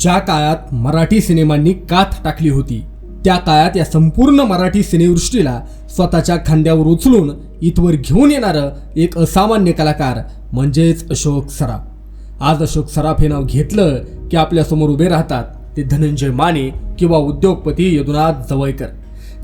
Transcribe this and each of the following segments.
ज्या काळात मराठी सिनेमांनी काथ टाकली होती त्या काळात या संपूर्ण मराठी सिनेसृष्टीला स्वतःच्या खांद्यावर उचलून इथवर घेऊन येणारं एक असामान्य कलाकार म्हणजेच अशोक सराफ. आज अशोक सराफ हे नाव घेतलं की आपल्यासमोर उभे राहतात ते धनंजय माने किंवा उद्योगपती यदुनाथ जवळकर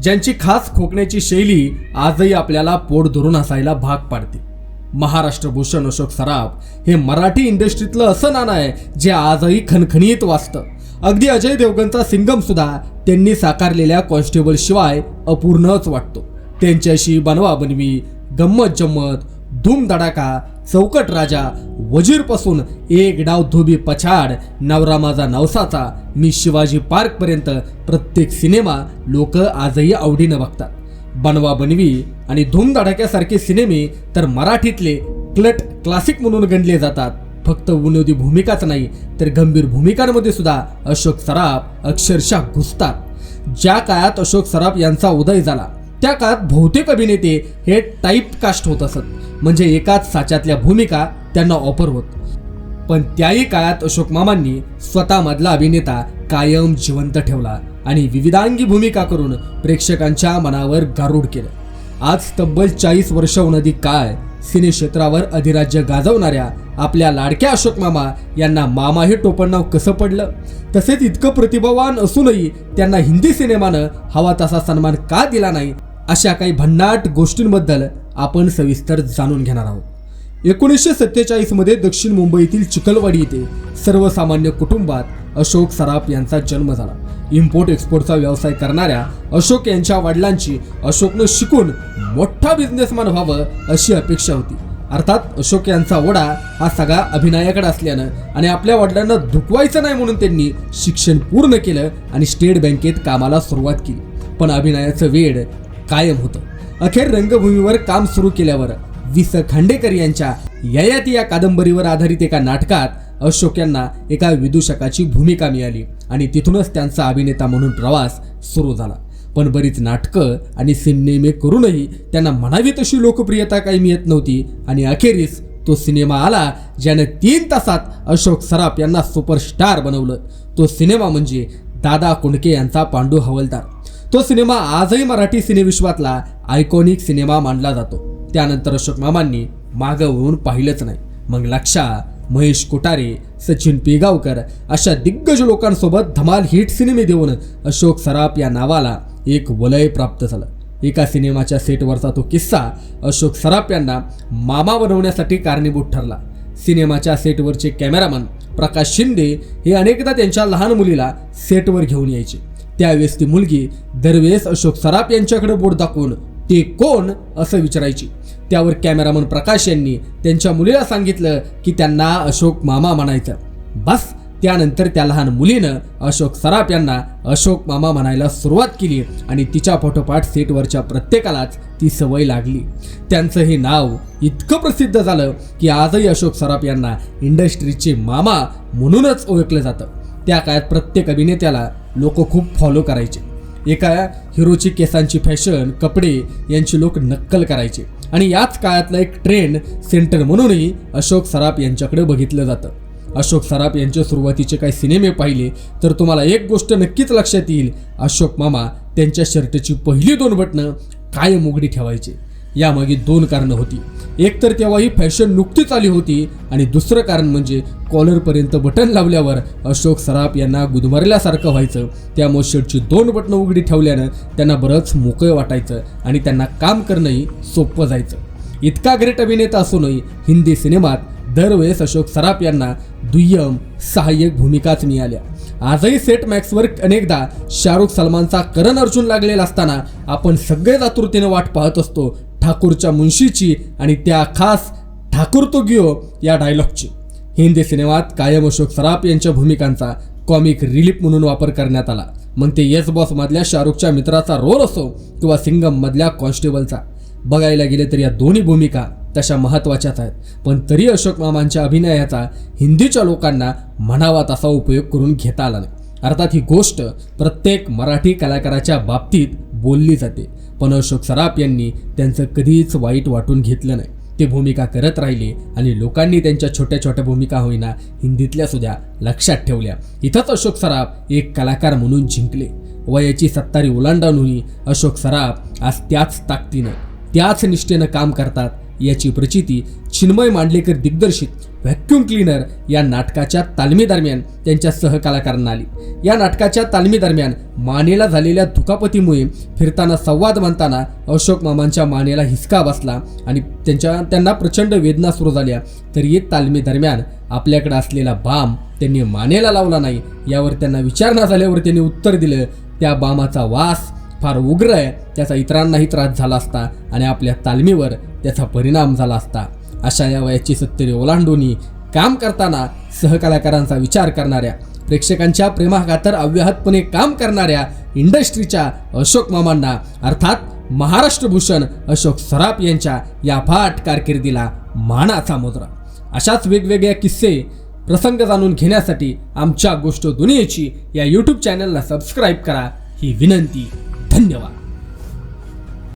ज्यांची खास खोकण्याची शैली आजही आपल्याला पोट धरून हसायला भाग पाडते. महाराष्ट्र भूषण अशोक सराफ हे मराठी इंडस्ट्रीतलं असं नाणं आहे जे आजही खणखणीत वाचतं अगदी अजय देवगणचा सिंगम सुद्धा त्यांनी साकारलेल्या कॉन्स्टेबल शिवाय अपूर्णच वाटतो. त्यांच्याशी बनवा बनवी गंमत जम्मत धूम धडाका चौकट राजा वजीरपासून एक डाव धोबी पछाड नवरा माझा नवसाचा मी शिवाजी पार्कपर्यंत प्रत्येक सिनेमा लोक आजही आवडीनं बघतात. बनवा बनवी आणि धूम धडाक्यासारखे सिनेमे तर मराठीतले क्लट क्लासिक म्हणून गणले जातात. फक्त विनोदी भूमिकाच नाही तर गंभीर भूमिकांमध्ये सुद्धा अशोक सराफ अक्षरशः घुसतात. ज्या काळात अशोक सराफ यांचा उदय झाला त्या काळात बहुतेक अभिनेते हे टाईप कास्ट होत असत. म्हणजे एकाच साच्यातल्या भूमिका त्यांना ऑफर होत. पण त्याही काळात अशोक मामांनी स्वतःमधला अभिनेता कायम जिवंत ठेवला. आणि विविधांगी भूमिका करून प्रेक्षकांच्या मनावर गारूड केलं. आज तब्बल चाळीस वर्षाहून अधिक काळ सिने क्षेत्रावर अधिराज्य गाजवणाऱ्या आपल्या लाडक्या अशोक मामा यांना मामा हे टोपणनाव कसं पडलं? तसेच इतकं प्रतिभावान असूनही त्यांना हिंदी सिनेमानं हवा तसा सन्मान का दिला नाही? अशा काही भन्नाट गोष्टींबद्दल आपण सविस्तर जाणून घेणार आहोत. एकोणीसशे सत्तेचाळीसमध्ये दक्षिण मुंबईतील चिखलवाडी येथे सर्वसामान्य कुटुंबात अशोक सराफ यांचा जन्म झाला. इम्पोर्ट एक्सपोर्टचा व्यवसाय करणाऱ्या अशोक यांच्या वडिलांची अशोकनं शिकून मोठा बिझनेसमॅन व्हावं अशी अपेक्षा होती. अर्थात अशोक यांचा ओढा हा सगळा अभिनयाकडे असल्यानं आणि आपल्या वडिलांना दुखवायचं नाही म्हणून त्यांनी शिक्षण पूर्ण केलं आणि स्टेट बँकेत कामाला सुरुवात केली. पण अभिनयाचं वेड कायम होतं. अखेर रंगभूमीवर काम सुरू केल्यावर वि स खांडेकर यांच्या ययाती या कादंबरीवर आधारित एका नाटकात अशोक यांना एका विदूषकाची भूमिका मिळाली. आणि तिथूनच त्यांचा अभिनेता म्हणून प्रवास सुरू झाला. पण बरीच नाटकं आणि सिनेमे करूनही त्यांना म्हणावी तशी लोकप्रियता काही मिळत नव्हती. आणि अखेरीस तो सिनेमा आला ज्याने तीन तासात अशोक सराफ यांना सुपरस्टार बनवलं. तो सिनेमा म्हणजे दादा कुंडके यांचा पांडू हवलदार. तो सिनेमा आजही मराठी सिनेविश्वातला आयकॉनिक सिनेमा मानला जातो. त्यानंतर अशोक मामांनी मागं वळून पाहिलंच नाही. मग लक्षा महेश कोटारे सचिन पेगावकर अशा दिग्गज लोकांसोबत धमाल हिट सिनेमे देऊन अशोक सराफ या नावाला एक वलय प्राप्त झालं. एका सिनेमाच्या सेटवरचा तो किस्सा अशोक सराफ यांना मामा बनवण्यासाठी कारणीभूत ठरला. सिनेमाच्या सेटवरचे कॅमेरामन प्रकाश शिंदे हे अनेकदा त्यांच्या लहान मुलीला सेटवर घेऊन यायचे. त्यावेळेस ती मुलगी दरवेळेस अशोक सराफ यांच्याकडे बोट दाखवून ते कोण असं विचारायची? त्यावर कॅमेरामन प्रकाश यांनी त्यांच्या मुलीला सांगितलं की त्यांना अशोक मामा म्हणायचं. बस त्यानंतर त्या लहान मुलीनं अशोक सराफ यांना अशोक मामा म्हणायला सुरुवात केली आणि तिच्या फोटोपाठ सेटवरच्या प्रत्येकालाच ती सवय लागली. त्यांचं हे नाव इतकं प्रसिद्ध झालं की आजही अशोक सराफ यांना इंडस्ट्रीचे मामा म्हणूनच ओळखलं जातं. त्या काळात प्रत्येक अभिनेत्याला लोक खूप फॉलो करायचे. एका हिरोची केसांची फॅशन कपडे यांची लोक नक्कल करायचे. आणि याच काळातला एक ट्रेंड सेंटर म्हणूनही अशोक सराफ यांच्याकडे बघितलं जातं. अशोक सराफ यांचे सुरुवातीचे काही सिनेमे पाहिले तर तुम्हाला एक गोष्ट नक्कीच लक्षात येईल. अशोक मामा त्यांच्या शर्टची पहिली दोन बटणं कायम उघडी ठेवायचे. यामागे दोन कारणं होती. एक तर तेव्हा ही फॅशन नुकतीच आली होती आणि दुसरं कारण म्हणजे कॉलरपर्यंत बटन लावल्यावर अशोक सराफ यांना गुदमरल्यासारखं व्हायचं. त्यामुळे शर्टची दोन बटणं उघडी ठेवल्यानं त्यांना बरंच मोकळं वाटायचं आणि त्यांना काम करणंही सोपं जायचं. इतका ग्रेट अभिनेता असूनही हिंदी सिनेमात दरवेळेस अशोक सराफ यांना दुय्यम सहाय्यक भूमिकाच मिळाल्या. आजही सेट मॅक्सवर अनेकदा शाहरुख सलमानचा करण अर्जुन लागलेला असताना आपण सगळेच आतुरतेने वाट पाहत असतो ठाकूरच्या मुंशीची आणि त्या खास ठाकूर तो गिओ या डायलॉगची हिंदी सिनेमात कायम अशोक सराफ यांच्या भूमिकांचा कॉमिक रिलीफ म्हणून वापर करण्यात आला. मग ते येस बॉसमधल्या शाहरुखच्या मित्राचा रोल असो किंवा सिंगममधल्या कॉन्स्टेबलचा बघायला गेले तर या दोन्ही भूमिका तशा महत्त्वाच्याच आहेत. पण तरी अशोक मामांच्या अभिनयाचा हिंदीच्या लोकांना म्हणावा तसा उपयोग करून घेता आला नाही. अर्थात ही गोष्ट प्रत्येक मराठी कलाकाराच्या बाबतीत बोलली जाते. पण अशोक सराफ यांनी त्यांचं कधीच वाईट वाटून घेतलं नाही. ते भूमिका करत राहिले आणि लोकांनी त्यांच्या छोट्या छोट्या भूमिका होईना हिंदीतल्या सुद्धा लक्षात ठेवल्या. इथंच अशोक सराफ एक कलाकार म्हणून जिंकले. वयाची सत्तारी ओलांडावूनही अशोक सराफ आज त्याच ताकदीनं त्याच निष्ठेनं काम करतात याची प्रचिती चिन्मय मांडलेकर दिग्दर्शित व्हॅक्युम क्लीनर या नाटकाच्या तालमीदरम्यान त्यांच्या सहकलाकारांना आली. या नाटकाच्या तालमीदरम्यान मानेला झालेल्या दुखापतीमुळे फिरताना संवाद म्हणताना अशोक मामांच्या मानेला हिसका बसला आणि त्यांच्या त्यांना प्रचंड वेदना सुरू झाल्या. तरी तालमीदरम्यान आपल्याकडे असलेला बाम त्यांनी मानेला लावला नाही यावर त्यांना विचारणा झाल्यावर त्यांनी उत्तर दिलं त्या बामाचा वास फार उग्र आहे त्याचा इतरांनाही त्रास झाला असता आणि आपल्या तालमीवर त्याचा परिणाम झाला असता. अशा या वयाची सत्तरी ओलांडूनी काम करताना सहकलाकारांचा विचार करणाऱ्या प्रेक्षकांच्या प्रेमाखातर अव्याहतपणे काम करणाऱ्या इंडस्ट्रीच्या अशोक मामांना अर्थात महाराष्ट्र भूषण अशोक सराफ यांच्या या फाट कारकिर्दीला मानाचा मुद्रा. अशाच वेगवेगळ्या किस्से प्रसंग जाणून घेण्यासाठी आमच्या गोष्ट दुनियेची या यूट्यूब चॅनलला सबस्क्राईब करा. ही विनंती धन्यवाद.